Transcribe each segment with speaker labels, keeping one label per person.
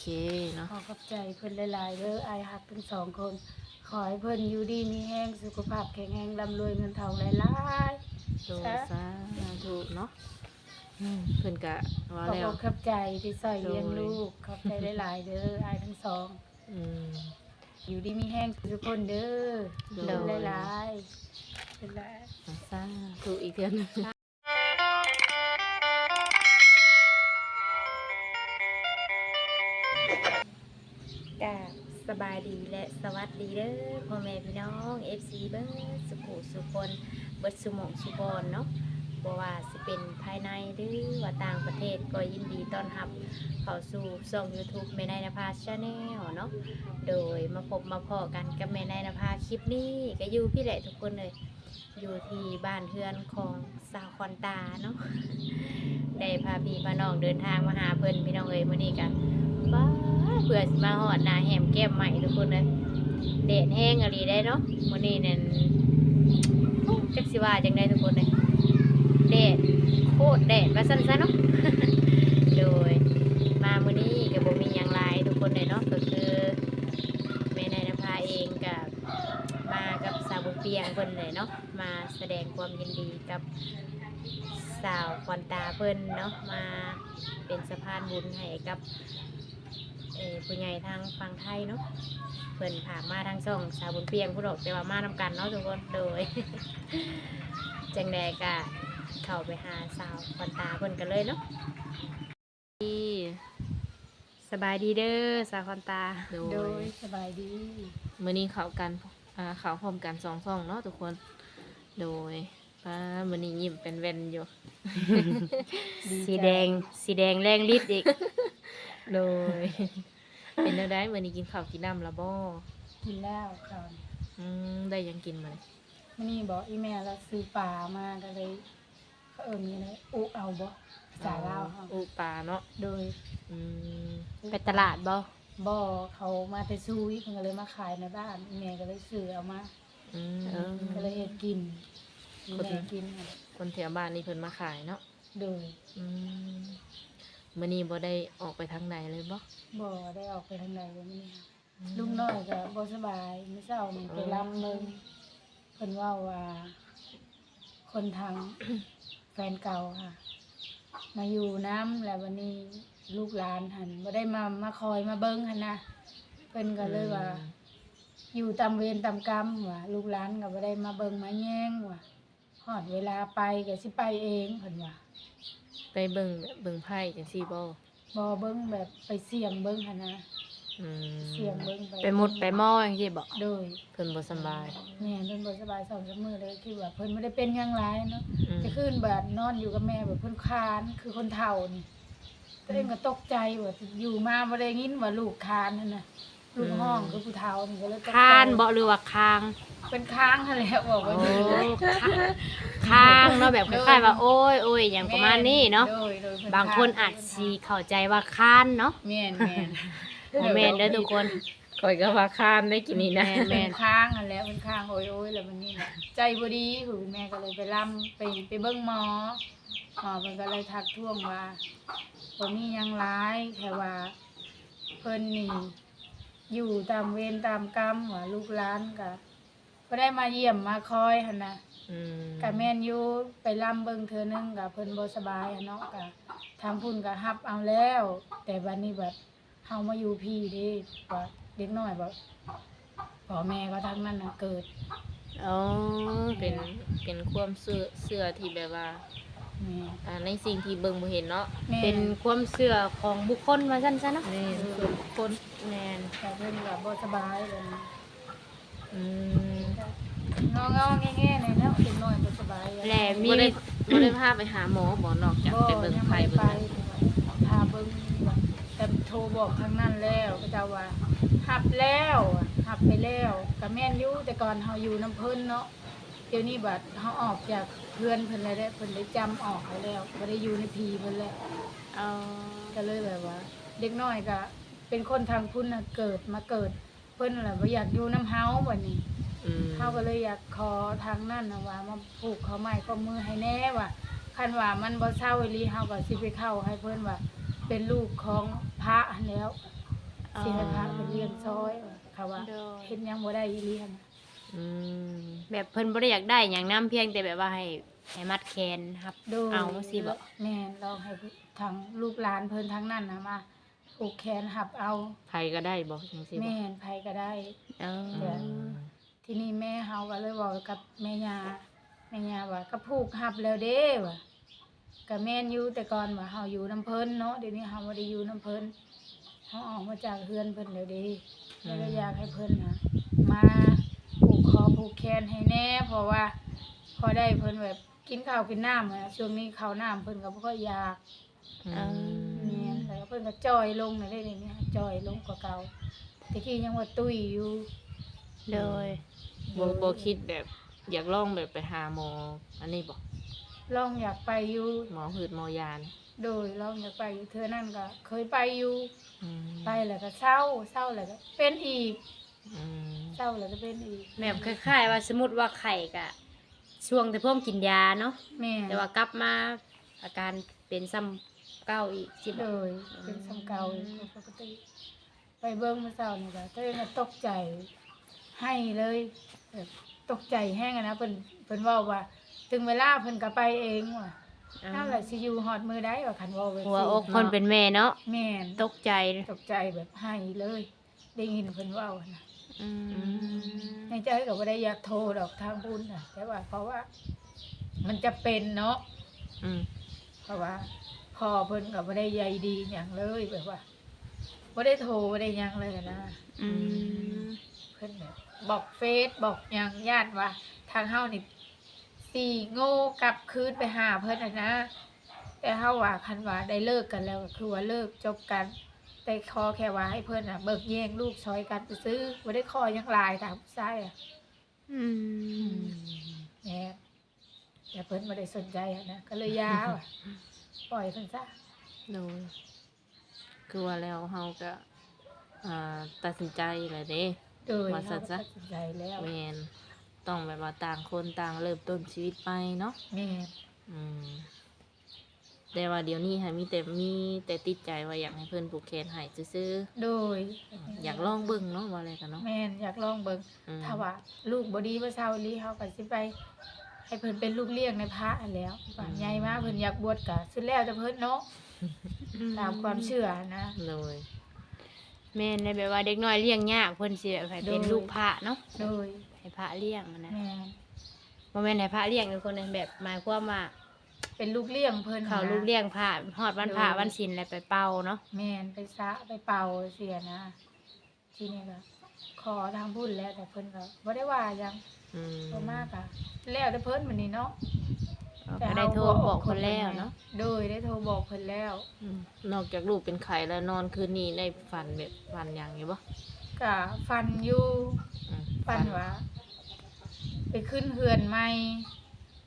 Speaker 1: เคเนาะ
Speaker 2: ขอขอบใจเพิ่นหลายๆเด้ออายหักทั้งสองคน ขอให้เพิ่นอยู่ดีมีแห้งสุขภาพแข็งแรงร่ำรวยเงินทองหลาย
Speaker 1: โดสาธุเนาะอืมเพิ่นก็ว่า
Speaker 2: ๆขอ
Speaker 1: แล้
Speaker 2: บ
Speaker 1: ว
Speaker 2: อกขอบใจที่ซอยเลี้ยง
Speaker 1: โดย
Speaker 2: ลูกขอบใจหลายๆเด้ออายทั้งสอง
Speaker 1: อืม
Speaker 2: อยู่ดีมีแห้งทุกคนเด้อ
Speaker 1: โดย
Speaker 2: เดินหลายๆเป็นหลาย
Speaker 1: สาธุอีกเทื่อหนึง
Speaker 2: กาสบายดีและสวัสดีเด้อพ่อแม่พี่น้อง FC เบิร์ดสุขุสุคนเบิดสุมงสุบอนเนาะบ่ว่าสิเป็นภายในหรือว่าต่างประเทศก็ยินดีต้อนรับ เข้าสู่ช่อง YouTube แม่นายนภาชาแนลเนาะโดยมาพบมาพอกันกับแม่นายนภาคลิปนี้ก็อยู่พี่แหละทุกคนเลย อยู่ที่บ้านเฮือนของสาวคอนตาเนาะได้พาพี่พาน้องเดินทางมาหาเพิ่อนพี่น้องเอ้ยมื้อนี้กันว้า พื่อมาฮอดหน้าแหมแก้มใหม่ทุกคนเลยแดดแห้งอะไรได้เนาะมื้อนี้เนั่นโอ้จักสิว่าจังได้ทุกคนเลยแดดโคตรแดดว่าซั่นซะเนาะโดยมามื้อนี้ก็บ่มีหยังหลายทุกคนเลยเนาะก็คือแม่นายนภาเองกับมากับสาวบุญเปียงเพิ่นเลยเนาะมาแสดงความยินดีกับสาวควันตาเพิ่นเนาะมาเป็นสะพานบุญให้กับ เออผู้ใหญ่ทางฝั่งไทยเนาะเพิ่นผ่านมาทางช่องสาวบุญเปียงผู้ดอกแต่ว่ามานำกันเนาะทุกคนโดย จังใดก็เข้าไปหาสาวควันตาเพิ่นกันเลยเนาะ
Speaker 1: ที่
Speaker 2: สบายดีเด้อสาวควันตา
Speaker 1: โด
Speaker 2: โด
Speaker 1: ย
Speaker 2: ยสบายดี
Speaker 1: มื้อนี้เขากันอ่าเขาพร้อมกันสองช่องเนาะทุกคน โดยป้ามื้อนี้ยิ้มเป็นแว่นอยู่
Speaker 2: สีแดงสีแดงแรงฤทธิ์อีก
Speaker 1: โดย เป็นแล้วได้มื้อนี้กินข้าวกินน้ำและบ่
Speaker 2: กินแล้วค่ะ
Speaker 1: อืมได้หยังกินมาเลย
Speaker 2: มันนี่บอกอีแม่เราซื้อปลามาก็เลยเขาเอิญนี่เลยอุเอาบ่สาลาวเฮา
Speaker 1: อุปลาเนาะ
Speaker 2: โดย
Speaker 1: อืม
Speaker 2: ไปตลาดบ่บ่เขามาแต่ซุยเพิ่นก็เลยมาขายในบ้านอีแม่ก็เลยซื้อเอามา
Speaker 1: อืม
Speaker 2: ก็เลยเฮ็ดกินอีแม่กินค่ะ
Speaker 1: คนแถวบ้านนี่เพิ่นมาขายเนาะ
Speaker 2: โดย
Speaker 1: อืม มื้อนี้บ่ได้ออกไปทางใดเลยบ่
Speaker 2: บ่ได้ออกไปทางใดเลยมื้อนี้ค่ะลุงน้อยก็บ่สบายมื้อเช้านี่ไปลำเนึงเพิ่นเว่าว่า คนทาง แฟนเก่าค่ะ มาอยู่น้ำแล้ววันนี้ลูกหลานหันบ่ได้มามาคอยมาเบิ้งหันนะเพิ่นก็เลยว่า อยู่ตามเวรตามกรรมว่ะลูกหลานก็บ่ได้มาเบิ่งมาแย่งว่ะฮอดเวลาไปก็สิไปเองเพิ่นว่า
Speaker 1: ไปเบิ่งเบิ่งไพ่จังซี่บ่
Speaker 2: บ่เบิ่งแบบไปเสี่ยงเบิ่งหันนะ
Speaker 1: อืม
Speaker 2: เสี่ยงเบิ่งไป
Speaker 3: ไปมุดไปหม้ออย่างที่บอก
Speaker 2: โดย
Speaker 1: เพิ่นบ่สำบาย
Speaker 2: แม่เพิ่นบ่สบายสองสามมื้อเลยคิดว่าเพิ่นบ่ได้เป็นหยังหลายเนาะ
Speaker 1: อืม
Speaker 2: จะขึ้นแบบนอนอยู่กับแม่แบบเพิ่นคลาน คือคนเฒ่านี่ตัวเองก็ตกใจว่าอยู่มาบ่ได้ยินว่าลูกคลานนั่นน่ะ ลูกห้องคือผู้เฒ่านี่ก็เลยตกใจ
Speaker 3: คานบ่หรือว่าคาง
Speaker 2: เป็นค้างนั่นแหละบอกว่า
Speaker 3: โอ้คางเนาะแบบคล้ายๆว่าโอ้ยโอ้ยอย่างประมาณนี้เนาะ
Speaker 2: โดยโดยเพิ่
Speaker 3: บางคนอาจสิเข้าใจว่าคานเนาะ
Speaker 2: แม่นแม่น
Speaker 3: บ่แม่นเด้อทุกคน
Speaker 1: ข่อยก็ว่าคานได้กินนี่นะ
Speaker 3: แม่น
Speaker 2: เป็นค้างนั่นแหละเป็นค้างโอ้ยโอ้ยแล้วมันนี่แหละใจบ่ดีคือแม่ก็เลยไปร่ำไปไปเบิ่งหมอหมอเพิ่นก็เลยทักท้วงว่าบ่มีหยังร้ายแค่ว่าเพิ่นนี่ อยู่ตามเวรตามกรรมว่าลูกหลานก็บ่ได้มาเยี่ยมมาคอยหั่นน่ะ
Speaker 1: อืม
Speaker 2: กะแม่นอยู่ไปล่ำเบิ่งเทื่อนึงกะเพิ่นบ่สบายอะเนาะกะทางพุ่นก็รับเอาแล้ว แต่บัดนี้แบบเฮามาอยู่พี่เด้ว่าเด็กน้อยบ่พ่อแม่ก็ทั้งนั้นน่ะเกิด
Speaker 3: อ๋อ
Speaker 1: เป็นเป็นความเชื่อเชื่อที่แบบว่า
Speaker 2: แม่
Speaker 1: อ่าในสิ่งที่เบิ่งบ่เห็นเนาะ
Speaker 2: แม่
Speaker 3: เป็นความเชื่อของบุคคลว่าซั่นซะเนาะ
Speaker 1: นี่ส่วนบุคคล
Speaker 3: แม่น
Speaker 2: แต่เพิ่นก็บ่สบายเลย
Speaker 1: อืม
Speaker 2: งอๆแง่ๆเลยเนาะเด็กน้อยบ่สบายอะ
Speaker 3: แหละมี
Speaker 1: บ่ได้บ่ได้พาไปหาหมอบ่นอกจากไปเบิ่งไพ่
Speaker 2: ยัง
Speaker 1: เบิ่
Speaker 2: ม่
Speaker 1: ง
Speaker 2: ด้พาเบิ่งว่าแต่โทรบอกทางนั้นแล้วก็จะว่าหับแล้วหับไปแล้วก็แม่นอยู่แต่ก่อนเฮาอยู่น้ำเพิ่นเนาะ เดี๋ยวนี้บัดเฮาออกจากเพื่อนเพิ่นแล้วเด้เพิ่นได้จำออกไปแล้วบ่ได้อยู่ในพีเพิ่นแล้ว
Speaker 3: เอา
Speaker 2: ก็เลยแบบว่า เด็กน้อยก็เป็นคนทางพุ่นน่ะเกิดมาเกิด เพิ่นน่ะบ่อยากอยู่น้ำเฮาบัดนี้
Speaker 1: อืม
Speaker 2: เฮาก็เลยอยากขอทางนั้นนะว่ามาผูกเขาไม้ข้อมือให้แน่ว่าคันว่ามันบ่เศร้าอีหลีเฮาก็สิไปเข้าให้เพิ่นว่า เป็นลูกของพระหั้นแล้ว สิให้พระเป็นเลี้ยงซอยว่าเขาว่า
Speaker 3: โดย
Speaker 2: เฮ็ดหยังบ่ได้อีเลี้ยง
Speaker 1: อืม
Speaker 3: แบบเพิ่นบ่ได้อยากได้หยังนํเพียงแต่แบบว่าให้ให้มัดแขนครับ
Speaker 2: โดย
Speaker 3: เอาสิบ่
Speaker 2: แม่นลองให้ทางลูกหลานเพิ่นทั้งนั้นนะมาผูกแขนหับเอา
Speaker 1: ไผก็ได้บ่จังซี่บ่
Speaker 2: แม่นไผก็ได้
Speaker 3: เออ
Speaker 2: เดี๋ยวที่นี่แม่เฮาก็เลยบอกกับแม่ย่าแม่ย่าว่าก็ผูกหับแล้วเด้ว่ะก็แม่นอยู่แต่ก่อนว่าเฮาอยู่น้ำเพิ่นเนาะเดี๋ยวนี้เฮาบ่ได้อยู่น้ำเพิ่นเฮาออกมาจากเฮือนเพิ่นแล้วเด้แล้วก็อยากให้เพิ่นนะมา ผูกคอผูกแขนให้แน่เพราะว่า พอได้เพิ่นแบบกินข้าวกินน้ำอะช่วงนี้ข้าวน้ำเพิ่นก็บ่ค่อยอยาก
Speaker 1: อืม
Speaker 2: แม่นแล้วเพิ่นก็จอยลงน่ะได้เลยเนี่ยจอยลงกว่าเก่าตะกี้ยังว่าตุ้ยอยู่
Speaker 3: โดย
Speaker 1: บ่บ่คิดแบบอยากลองแบบไปหาหมอ อันนี้บ่
Speaker 2: ลองอยากไปอยู่
Speaker 1: หมอหืดหมอยาน
Speaker 2: โดยลองอยากไปอยู่เธอนั่นก็ เคยไปอยู่
Speaker 1: อืม
Speaker 2: ไปแล้วก็เศร้าเศร้าแล้วก็เป็นอีก
Speaker 1: อืม
Speaker 2: เศร้าแล้วก็เป็นอีก
Speaker 3: แบบคล้ายๆ ว่าสมมุติว่าไข่ก็ช่วงที่พ่อมกินยาเนาะ
Speaker 2: แม่
Speaker 3: แต่ว่ากลับมาอาการเป็นซ้ำเก้าอีกสิ
Speaker 2: โดยเป็นสำเก่าอีกปกติ ไปเบิ่งเมื่อเช้านี่ก็เธอก็ตกใจ ให้เลยแบบตกใจแห้งอะนะเพิ่นเพิ่นเว้าว่า ถึงเวลาเพิ่นก็ไปเองว่ะ
Speaker 3: อ่า
Speaker 2: ถ้าว่าสิอยู่ฮอดมือได้ว่าคันเว้าแบบ
Speaker 3: หัวอก
Speaker 2: นี้
Speaker 3: คนเป็นแม่เนาะ
Speaker 2: แม่น
Speaker 3: ตกใจ
Speaker 2: ตกใจแบบให้เลย ได้ยินเพิ่นเว้านะ
Speaker 3: อืม
Speaker 2: ในใจก็บ่ได้อยากโทรดอกทางบุญน่ะแต่ว่าเพราะว่า มันจะเป็นเนาะ
Speaker 1: อืม
Speaker 2: เพราะว่าพ่อเพิ่นก็บ่ได้ใยดีหยังเลยแบบว่าบ่ได้โทรบ่ได้หยังเลยนะ
Speaker 3: อืม
Speaker 2: เพิ่นแบบบอกเฟซบอกหยังญาติว่า ทางเฮานี่สิโง่กลับคืนไปหาเพิ่นน่ะนะแต่เฮาว่าคันว่าได้เลิกกันแล้วก็คือว่าเลิกจบกัน แต่ขอแค่ว่าให้เพิ่นน่ะเบิกแย่งลูกซอยกันไปซื้อบ่ได้ขอหยังหลายตามผู้ชายอะ
Speaker 3: อืม
Speaker 2: แหน่แต่เพิ่นบ่ได้สนใจอะนะก็เลยยาวอะปล่อยเพิ่นซะ
Speaker 1: โดยคือว่าแล้วเฮาก็อ่าตัดสินใจแหละเด้
Speaker 2: โดย
Speaker 1: ว่าซะ
Speaker 2: เฮาก็
Speaker 1: ซะ
Speaker 2: ตัดสินใจแล้ว
Speaker 1: แม่นต้องแบบว่าต่างคนต่างเริ่มต้นชีวิตไปเนาะ
Speaker 2: แม่
Speaker 1: อืม แต่ว่าเดี๋ยวนี้ค่ะมีแต่มีแต่ติดใจว่าอยากให้เพิ่นผูกแขนให้ซื่อ
Speaker 2: โดย
Speaker 1: ๆอยากลองเบิ่งเนาะว่าอะไรกันเนาะ
Speaker 2: แม่นอยากลองเบิ่ง
Speaker 1: อืม
Speaker 2: ถ้าว่าลูกบ่ดีบ่เซาอีหลีเฮาก็สิไป ให้เพิ่นเป็นลูกเลี้ยงในพระอันแล้วว่าใหญ่มาเพิ่นอยากบวชก็สุดแล้วแต่เพิ่นเนาะตามความเชื่อนะ
Speaker 1: เลย
Speaker 3: แม่นเลยแบบว่าเด็กน้อยเลี้ยงยากเพิ่นสิแบบให้เป็น
Speaker 2: โดย
Speaker 3: ลูกพระเนาะ
Speaker 2: โดย
Speaker 3: ให้พระเลี้ยงอะนะ
Speaker 2: แม่น
Speaker 3: บ่แม่นให้พระเลี้ยงคือคนนั้นแบบหมายความว่า
Speaker 2: เป็นลูกเลี้ยงเพิ่น
Speaker 3: เขา
Speaker 2: นะ
Speaker 3: ลูกเลี้ยงพระฮอดวันพระ
Speaker 2: โดย
Speaker 3: วันศีลอะไรไปเป่าเนาะ
Speaker 2: แม่นไปซะไปเป่าเสียนะ ทีนี้ก็ขอทางบุญแล้วแต่เพิ่นก็บ่ได้ว่าหยัง
Speaker 1: อืม
Speaker 2: บ่มากอะแล้วแต่เพิ่นมื้อนี้เนาะ
Speaker 3: ก็ได้โทรบอกคนแล้วเนาะ
Speaker 2: โดยได้โทรบอกเพิ่นแล้ว
Speaker 1: อืมนอกจากลูกเป็นไข้แล้วนอนคืนนี้ได้ฝันแบบฝันอย่างนี้บ่
Speaker 2: ก็ฟันอยู่
Speaker 1: อืม
Speaker 2: ฟันว่าไปขึ้นเฮือนใหม่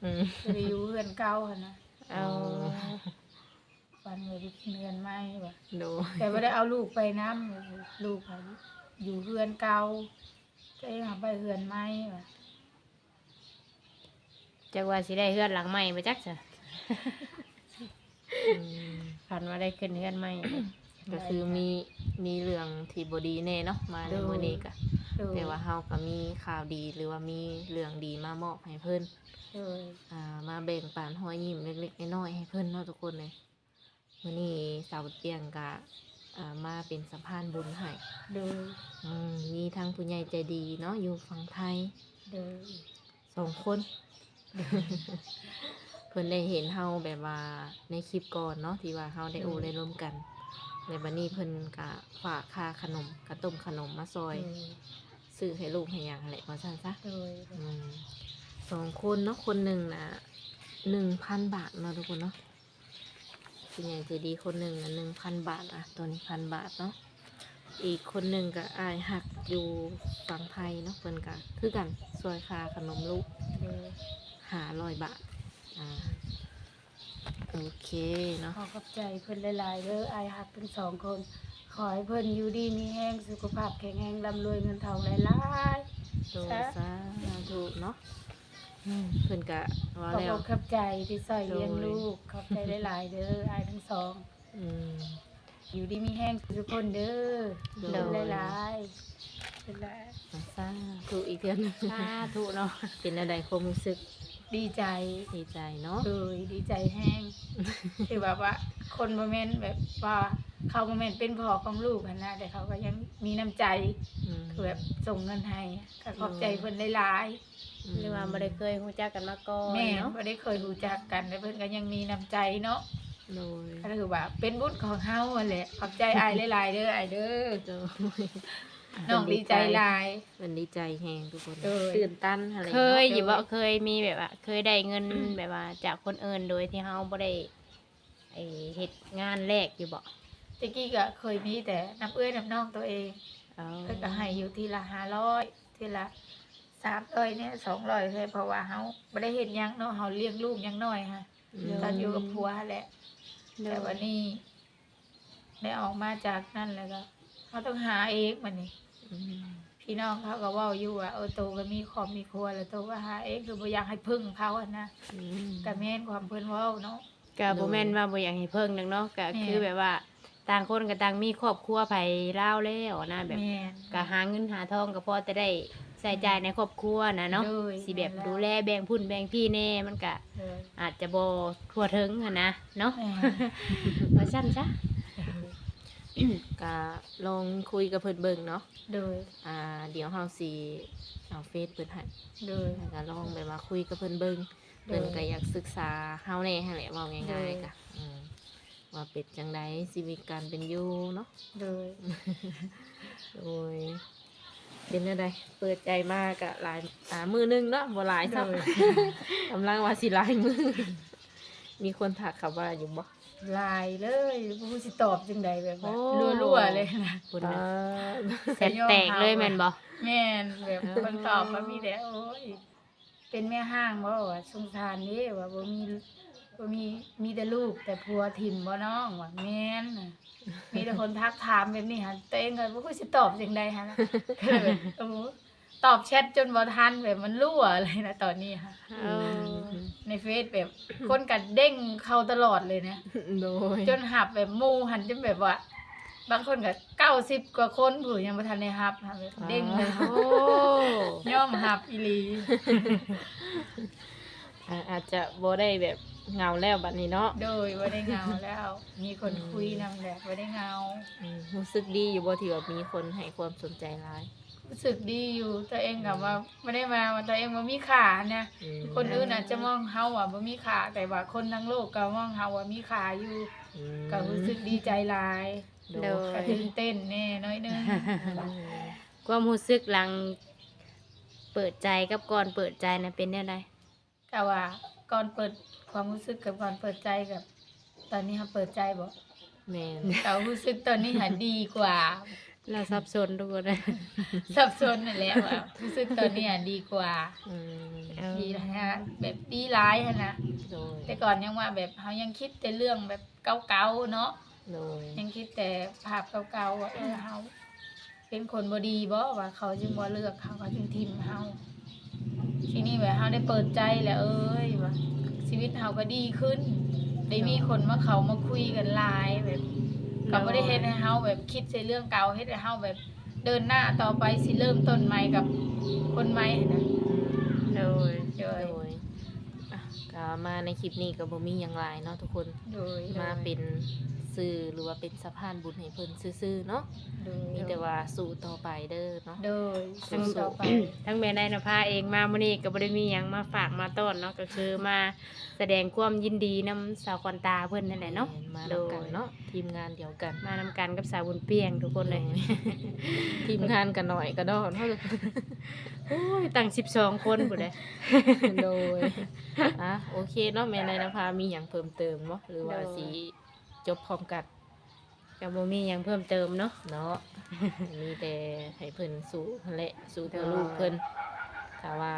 Speaker 1: อืม
Speaker 2: ไปอยู่เฮือนเก่าหั่นนะ
Speaker 3: เอา
Speaker 2: ฟันว่าไปขึ้นเฮือนใหม่ว่ะ
Speaker 1: โดย
Speaker 2: แต่บ่ได้เอาลูกไปนำลูกเขาอยู่เฮือนเก่าก็เองเอาไปเฮือนใหม่ว่ะ
Speaker 3: จักว่าสิได้เฮือนหลังใหม่ไปจักจ้ะ
Speaker 1: อืม
Speaker 3: ฝันว่าได้ขึ้นเฮือนใหม่
Speaker 1: ก็คือมีมีเรื่องที่บ่ดีแน่เนาะมาในมื้อนี้ก็
Speaker 2: โดย
Speaker 1: แต่ว่าเฮาก็มีข่าวดีหรือว่ามีเรื่องดีมามอบให้เพิ่น
Speaker 2: โดย
Speaker 1: อ่ามาแบ่งปันหอยยิ้มเล็กๆน้อยๆให้เพิ่นเนาะทุกคนเลยมื้อนี้สาวเตียงก็อ่ามาเป็นสะพานบุญให้
Speaker 2: โดย
Speaker 1: อืมมีทั้งผู้ใหญ่ใจดีเนาะอยู่ฝั่งไทย
Speaker 2: โดย
Speaker 1: สองคน เพิ่นได้เห็นเฮาแบบว่าในคลิปก่อนเนาะที่ว่าเฮาได้โอ้ได้ร่วมกันในบัดนี้เพิ่นก็ฝากค่าขนมกระต้มขนมมาซอย ซื้อให้ลูกให้หยังแหละว่าซั่นซะ
Speaker 2: โดย
Speaker 1: อืมสองคนเนาะคนหนึ่งนะหนึ่งพันบาทเนาะทุกคนเนาะคุณยายใจดีคนหนึ่งหนึ่งพันบาทอะตัวนี้พันบาทเนาะอีกคนหนึ่งก็อายหักอยู่ฝั่งไทยเนาะเพิ่นก็คือกันซอยคาขนมลูก
Speaker 2: โดย
Speaker 1: หาร้อยบาท อ่า โอเคเนาะ
Speaker 2: ขอขอบใจเพิ่นหลายๆเด้ออายหักทั้งสองคน ขอให้เพิ่นอยู่ดีมีแห้งสุขภาพแข็งแรงร่ำรวยเงินทองหลาย
Speaker 1: โดยสาธุเนาะอืมเพิ่นก็
Speaker 2: ๆ
Speaker 1: ว่า
Speaker 2: ขอบ
Speaker 1: แล้ว
Speaker 2: อกขอบใจที่ซอยเลี้ยง
Speaker 1: โดย
Speaker 2: ลูกขอบใจหลายๆเด้ออายทั้งสอง
Speaker 1: อืม
Speaker 2: อยู่ดีมีแห้งทุกคนเด้อ
Speaker 1: โดย
Speaker 2: เดินหลายๆเป็นไร
Speaker 1: มาซาถูกอีกเทื่อหนึง
Speaker 3: สาธุเนาะ
Speaker 1: เป็นอะไรความรู้สึก
Speaker 2: ดีใจ
Speaker 1: ดีใจเนาะ
Speaker 2: เอ้ยดีใจแห้งที่แบบว่า คนโมเมนต์แบบว่าเขาโมเมนต์เป็นพ่อของลูกหั้นนะแต่เขาก็ยังมีน้ำใจ
Speaker 1: ม
Speaker 2: คือแบบส่งเงินให้ก็ขอบใจเพิ่นหลาย
Speaker 3: หรือว่าบ่ได้เคยรู้จักกันมาก่อน
Speaker 2: ๆแม่
Speaker 3: เนาะ
Speaker 2: บ่ได้เคยรู้จักกันแต่เพิ่นก็ยังมีน้ำใจเนาะ
Speaker 1: โดย
Speaker 2: ก็คือว่าเป็นบุญของเฮาหั่นแหละขอบใจอ้ายหลายๆเด้ออ้ายเด้อ
Speaker 1: โดย
Speaker 2: น้องดีใจหลาย
Speaker 1: มันดีใจแฮงทุกคน
Speaker 2: โดย
Speaker 1: ตื่นตันอะไร
Speaker 3: เคยอยู่
Speaker 1: เนาะ
Speaker 3: บ่เคยมีแบบว่า เคยได้เงินแบบว่า จากคนอื่นโดยที่เฮาบ่ได้ไอ้เฮ็ดงานแรกอยู่บ่
Speaker 2: ตะกี้ก็เคยมีแต่น้ำเอื้อยน้ำน้องตัวเอง
Speaker 3: เอา
Speaker 2: เพิ่นก็ให้อยู่ทีละ500ทีละ300เนี่ย200เลยเพราะว่าเฮาบ่ได้เฮ็ดหยังเนาะเฮาเลี้ยงลูกยังน้อยฮะ
Speaker 1: อืม
Speaker 2: ตอนอยู่กับผัวแหละ
Speaker 3: โด
Speaker 2: แต่
Speaker 3: ย
Speaker 2: วันนี้ได้ออกมาจากนั่นแล้วก็เขาต้องหาเองมันนี่
Speaker 1: อืม
Speaker 2: พี่น้องเขาก็เว่าอยู่ว่าเออโตก็มีครอบมีครัวแล้วโตก็หาเองคือบ่อยากให้พึ่งเขาอะนะ
Speaker 1: อืม
Speaker 2: ก็แม่นความเพิ่นเว้าเนาะ
Speaker 3: ก็บ่แม่นว่าบ่อยากให้เพิ่งนักเนาะก็
Speaker 2: แม่
Speaker 3: คือแบบว่าต่างคนก็ต่างมีครอบครัวไผลาวแล้วนะแบบ
Speaker 2: แม่น
Speaker 3: ก็หาเงินหาทองก็พอจะได้ใส่จ่ายในครอบครัวนะเนาะ
Speaker 2: โดย
Speaker 3: สิแบบ
Speaker 2: นั่นแหละ
Speaker 3: ดูแลแบ่งพุ่นแบ่งพี่แน่มันก็
Speaker 2: เลย
Speaker 3: อาจจะบ่ทั่วถึงอะนะเนาะ
Speaker 2: แม่น
Speaker 3: ว่าซั่นซะ
Speaker 1: ก็ลองคุยกับเพิ่นเบิ่งเนาะ
Speaker 2: โดย
Speaker 1: อ่า เดี๋ยวเฮาสิเอาเฟซเพิ่นให้
Speaker 2: โดย
Speaker 1: แล้วก็ลองแบบว่าคุยกับเพิ่นเบิ่ง
Speaker 2: โดย
Speaker 1: เพิ่นก็อยากศึกษาเฮาแน่หั่นแหละเว้าง่าย
Speaker 2: โดย
Speaker 1: ๆก็อืมว่าเป็นจังไดชีวิตการเป็นอยู่เนาะ
Speaker 2: โดย
Speaker 1: โดยเป็นจังไดเปิดใจมากก็หลายอ่ามือหนึงเนาะบ่หลายซับ
Speaker 2: โดย
Speaker 1: กำลังว่าสิหลายมือมีคนทักเขาว่าอยู่บ่
Speaker 2: ลายเลยบ่รู้สิตอบจังใดแบบว่า
Speaker 1: โอ้
Speaker 2: รัวๆเลยนะ
Speaker 3: คุณ
Speaker 1: อ่า
Speaker 3: แสนแตกเลยแม่นบ่
Speaker 2: แม่นแบบคนตอบมามีแต่โอ้ยเป็นแม่ห้างบ่ว่าสงสารเด้ว่าบ่มีบ่มีมีแต่ลูกแต่ผัวถิ่มบ่น้องว่าแม่นน่ะมีแต่คนทักถามแบบนี้หั่นตัวเองก็บ่รู้สิตอบจังใดหั่นนะก็เลยแบบโอ้โห ตอบแชทจนบ่ทันแบบมันรั่วเลยนะตอนนี้ค่ะ
Speaker 3: เออ
Speaker 2: ในเฟซแบบคนกัเด้งเข้าตลอดเลยนะ
Speaker 1: โดย
Speaker 2: จนหับแบบหมู่หันจนแบบว่า บางคนก็90กว่าคนผู้ยังบ่ทันได้หับหับแบบเด้งเลย
Speaker 3: โอ้
Speaker 2: ย่อมหับอีหลี
Speaker 1: อ่าอาจจะบ่ได้แบบเหงาแล้วบัดนี้เนาะ
Speaker 2: โดยว่าได้เงาแล้ว มีคนคุยนำแหละว่าได้เงา
Speaker 1: อืมรู้สึกดีอยู่บ่ที่ว่ามีคนให้ความสนใจหลาย
Speaker 2: รู้สึกดีอยู่ตัวเองกับว่าไม่ได้มาว่าตัวเองว่ามีขานะ
Speaker 1: อืม
Speaker 2: คนอื่นอาจจะมองเฮาว่าบ่มีขาแต่ว่าคนทั้งโลกก็มองเฮาว่ามีขาอยู่
Speaker 1: อืม
Speaker 2: ก็รู้สึกดีใจหลาย
Speaker 1: โด
Speaker 3: โด
Speaker 1: ย
Speaker 2: ก็ตื่นเต้นแน่น้อยหนึง
Speaker 3: ความรู้สึกหลังเปิดใจกับก่อนเปิดใจนะเป็นแนวใด
Speaker 2: ก็ว่าก่อนเปิดความรู้สึกกับก่อนเปิดใจกับ ตอนนี้ค่ะเปิดใจบ่
Speaker 1: แม่น
Speaker 2: แต่รู้สึกตอนนี้หาดีกว่า
Speaker 3: เราสับสนทุกคนเลย
Speaker 2: สับสนนั่นแหละว่ารู้สึกตอนนี้หาดีกว่า
Speaker 1: อืม
Speaker 3: เออ
Speaker 2: ดีนะฮะแบบดีร้ายฮะนะ
Speaker 1: โดย
Speaker 2: แต่ก่อนยังว่าแบบเขายังคิดแต่เรื่องแบบเก่าๆเนาะ
Speaker 1: โดย
Speaker 2: ยังคิดแต่ภาพเก่าๆว่าเออเขาเป็นคนบดีบ่ว่าเขาจึงบ่เลือกเขาเขาจึงทิมเขาทีนี้แบบเขาได้เปิดใจแล้วเอ้ยว่าชีวิตเขาก็ดีขึ้น ได้มีคนมาเขามาคุยกันหลายแบบ เขาไม่ได้เฮ็ดให้เขาแบบคิดในเรื่องเก่าเฮ็ดให้เขาแบบเดินหน้าต่อไปสิเริ่มต้นใหม่กับคนใหม่นะ
Speaker 3: โดย
Speaker 2: โดย
Speaker 1: โดยอะ ก็มาในคลิปนี้ก็บ่มีหยังหลายเนาะทุกคน
Speaker 2: โดย
Speaker 1: มาเป็นสื่อหรือว่าเป็นสะพานบุญให้เพิ่นซื่อๆเนาะ
Speaker 2: โดย
Speaker 1: มีแต่ว่าสู่ต่อไปเด้อเนาะ
Speaker 2: โดยสู้ต่อไป
Speaker 3: ทั้งแม่ได้นภาเองมามื้อนี้ก็บ่ได้มีหยังมาฝากมาต้อนเนาะก็คือมาแสดงความยินดีนำสาวคอนตาเพิ่นนั่นแหละเนาะ
Speaker 1: มา
Speaker 3: โด
Speaker 1: นํ
Speaker 3: ย
Speaker 1: กันเนาะทีมงานเดียวกัน
Speaker 3: มานำกันกับสาวบุญเปียงทุกคนเลย
Speaker 1: ทีมงานกันหน่อยก็ดอนเท่า
Speaker 3: โอ้ยตั้ง12คนพุ่นเด้
Speaker 1: โดยอะโอเคเนาะแม่นายนภามีหยังเพิ่มเติมบ่หรือว่าสิจบพร้อมกัน
Speaker 3: ก็บ่มีหยังเพิ่มเติมเนาะ
Speaker 1: เนาะ มีแต่ให้เพิ่นสู้นั่นแหละสู้เพื่อ
Speaker 3: โดย
Speaker 1: ลูกเพิ่นถ้าว่า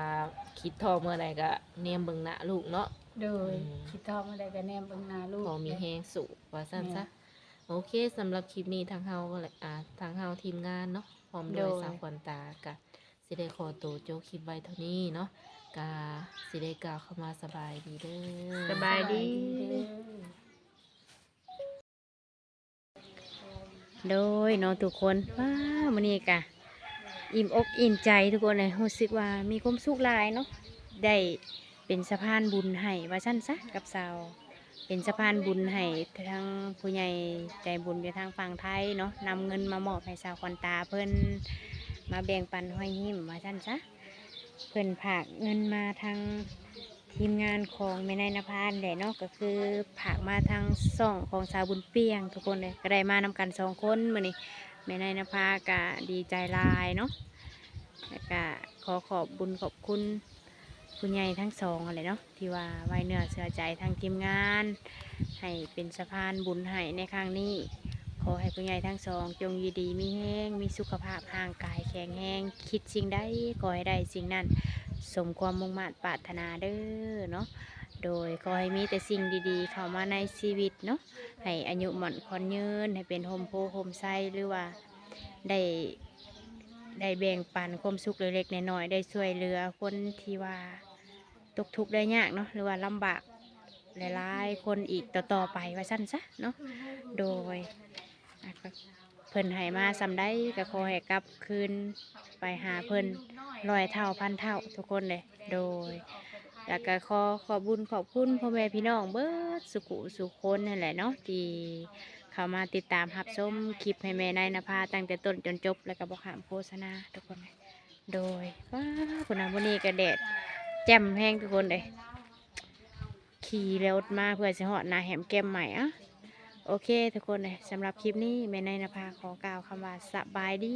Speaker 1: คิดท้อเมื่อใดก็เนียมเบิ่งหน้าลูกเนาะ
Speaker 2: โดย
Speaker 1: อืม
Speaker 2: คิดทอดมาได้ก็แนมเบิ่งหน้าลูก
Speaker 1: พอมีแฮงสู้ว่าซั่นซะโอเคสำหรับคลิปนี้ทางเฮาก็เลยอ่าทางเฮาทีมงานเนาะพร้อมโดยสาวขวัญตากะสิได้ขอตัวโจกคลิปไว้เท่านี้เนาะ กาสิได้กล่าวเข้ามาสบายดีเด้อ
Speaker 3: สบายดี
Speaker 2: เด้อ
Speaker 3: โดยเน้องทุกคนว้าวมื้อนี้กะ อิ่มอกอิ่มใจทุกคนเลยรู้สึกว่ามีความสุขหลายเนาะได้เป็นสะพานบุญให้ว่าซั่นซะกับสาว เป็นสะพานบุญให้ทางผู้ใหญ่ใจบุญอยู่ทางฝั่งไทยเนาะนำเงินมามอบให้สาวควันตาเพิ่นมาแบ่งปันห้อยยิ้มว่าซั่นซะ เพิ่นผากเงินมาทางทีมงานของแม่นายนภาแหละเนาะก็คือผากมาทางซ่องของสาวบุญเปียง ทุกคนเลยก็ได้มานำกันสองคนมื้อนี้แม่นายนภาก็ดีใจลายเนาะแล้วก็ขอขอบบุญขอบคุณผู้ใหญ่ทั้งสองอะไรเนาะที่ว่าไว้เนื้อเสือใจทางทีมงาน ให้เป็นสะพานบุญให้ในครั้งนี้ ขอให้ผู้ใหญ่ทั้งสอง จงอยีดีมีแห้งมีสุขภาพร่างกายแข็งแรงคิดสิ่งใดขอให้ได้สิ่งนั้น สมความมุ่งมั่นปรารถนาเด้อเนาะโดยขอให้มีแต่สิ่งดีๆ เข้ามาในชีวิตเนาะให้อายุหมันคอนยืนให้เป็นโฮมโพโฮมไซหรือว่าได้ได้แบ่งปันความสุขเล็กๆน้อยๆได้ช่วยเหลือคนที่ว่าตกทุกข์ได้ยากเนาะหรือว่าลำบากหลายๆคนอีกต่อๆไปว่าสั้นซะเนาะโดย เพิ่นให้มาสำได้ก็ขอให้กลับคืนไปหาเพิ่นร้อยเท่าพันเท่าทุกคนเลยโดยแล้วก็ขอขอบุญขอบคุณพ่อแม่พี่น้องเบิดสุขุสุขคนนั่นแหละเนาะที่เข้ามาติดตามรับชมคลิปให้แม่นายนภาตั้งแต่ต้นจนจบ แล้วก็บอกขามโฆษณาทุกคนเลยโดยว้าคุณอาวันนี้ก็แดดแจ่มแห้งทุกคนเลยขี่รถมาเพื่อจะหอดนาแหมแก้มใหม่อะ โอเค ทุกคนเลยสำหรับคลิปนี้แม่นายนภาขอกล่าวคำว่าสบายดี